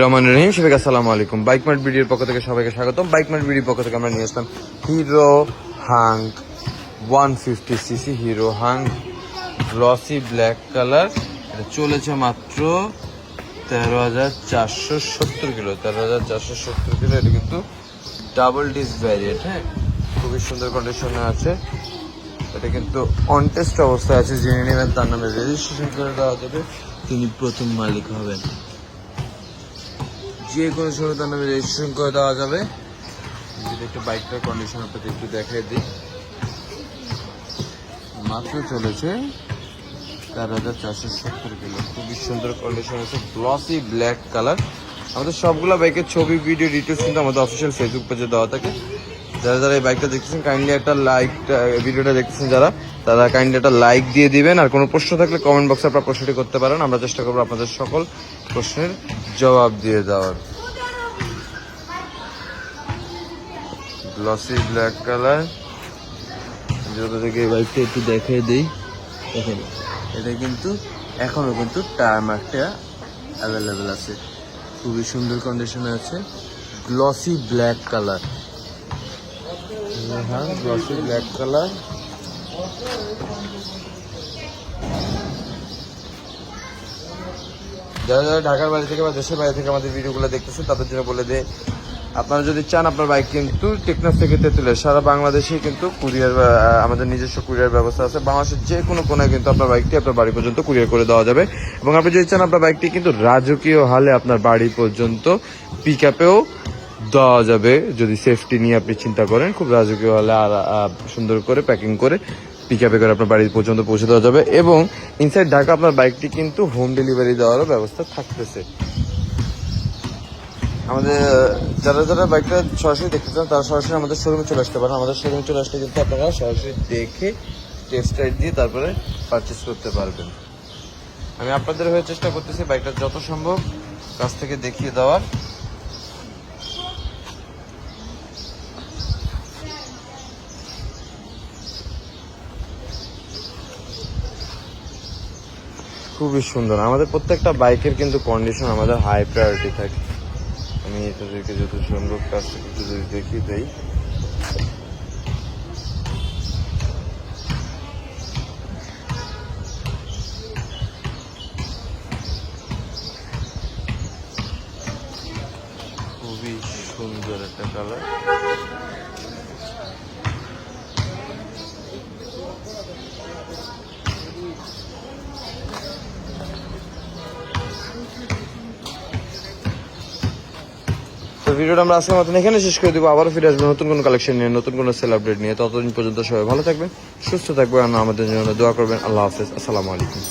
রহমান রহিম, সবাইকে আসসালামু আলাইকুম। বাইক মার্ট ভিডিওর পক্ষ থেকে সবাইকে স্বাগতম। বাইক মার্ট ভিডিওর পক্ষ থেকে আমরা নিয়ে আসলাম Hero Hunk one fifty CC, Hero Hunk glossy black colour. এটা চলেছে মাত্র তেরো হাজার চারশো সত্তর কিলো। তেরো হাজার চারশো সত্তর কিলো, এটা কিন্তু ডাবল ডিস ভ্যারিয়েন্ট হ্যাঁ? খুবই সুন্দর কন্ডিশনে আছে। এটা কিন্তু অনটেস্ট অবস্থায় আছে যিনি নেবেন, তার নামে রেজিস্ট্রেশন করে দেওয়া যাবে। তিনি প্রথম মালিক হবেন। যে কোনো সময় তার নামে রেজিস্ট্রেশন করে দেওয়া যাবে। যদি একটু বাইকটার কন্ডিশন আপনাকে একটু দেখাই দিই। মাত্র চলেছে চার হাজার চারশো সত্তর কিলো। খুবই সুন্দর কন্ডিশন আছে গ্লসি ব্ল্যাক কালার আমাদের সবগুলো বাইকের ছবি ভিডিও ডিটেলস কিন্তু আমাদের অফিসিয়াল ফেসবুক পেজে দেওয়া থাকে। যারা যারা এই বাইকটা দেখতেছেন কাইন্ডলি একটা লাইক ভিডিওটা দেখতেছেন যারা, তারা কাইন্ডলি একটা লাইক দিয়ে দিবেন। আর কোনো প্রশ্ন থাকলে কমেন্ট বক্সে আপনার প্রশ্নটি করতে পারেন। আমরা চেষ্টা করব আপনাদের সকল প্রশ্নের জবাব দিয়ে দেওয়ার। গ্লসি ব্ল্যাক কালার যত থেকে এই বাইকটা একটু দেখে দিই। দেখেন, এটা কিন্তু, এখনও কিন্তু টায়ার মার্কটা অ্যাভেলেবেল আছে। খুবই সুন্দর কন্ডিশনে আছে। গ্লসি ব্ল্যাক কালার হ্যাঁ গ্লসি ব্ল্যাক কালার যারা যারা ঢাকার বাইরে থেকে বা দেশের বাইরে থেকে আমাদের ভিডিওগুলো দেখতেছে তাদের জন্য বলে দে আপনারা যদি চান আপনার বাইক কিন্তু টেকনাফ থেকে তেতুলে সারা বাংলাদেশে কিন্তু কুরিয়ার আমাদের নিজস্ব কুরিয়ার ব্যবস্থা আছে। বাংলাদেশের যে কোনো কোনায় কিন্তু আপনার বাইকটি আপনার বাড়ি পর্যন্ত কুরিয়ার করে দেওয়া যাবে। এবং আপনি যদি চান আপনার বাইকটি কিন্তু রাজকীয় হালে আপনার বাড়ি পর্যন্ত পিক আপেও দেওয়া যাবে যদি সেফটি নিয়ে আপনি চিন্তা করেন, খুব রাজকীয় হলে আর সুন্দর করে প্যাকিং করে পিক আপে করে আপনার বাড়ি পর্যন্ত পৌঁছে দেওয়া যাবে এবং ইনসাইড ঢাকা আপনার বাইকটি কিন্তু হোম ডেলিভারি দেওয়ারও ব্যবস্থা থাকতেছে। আমাদের, যারা যারা বাইকটা সরাসরি দেখতে চান, তারা সরাসরি আমাদের শোরুমে চলে আসতে পারেন। আমাদের শোরুমে চলে আসলে কিন্তু আপনারা সরাসরি দেখে টেস্ট রাইড দিয়ে তারপরে পারচেস করতে পারবেন। আমি আপনাদের হয়ে চেষ্টা করতেছি বাইকটা যত সম্ভব কাছ থেকে দেখিয়ে দেওয়ার। খুবই সুন্দর। আমাদের প্রত্যেকটা বাইকের কিন্তু কন্ডিশন আমাদের হাই প্রায়োরিটি থাকে। আমি তাদেরকে যত কাছ থেকে একটু যদি দেখিয়ে দেই। খুবই সুন্দর একটা কালার ভিডিওটা আমরা আজকের মতন এখানে শেষ করে দেবো। আবারও ফিরে আসব নতুন কোনো কালেকশন নিয়ে, নতুন কোনো সেল আপডেট নিয়ে। ততদিন পর্যন্ত সবাই ভালো থাকবেন, সুস্থ থাকবেন আমাদের জন্য দোয়া করবেন। আল্লাহ হাফেজ। আসসালামু আলাইকুম।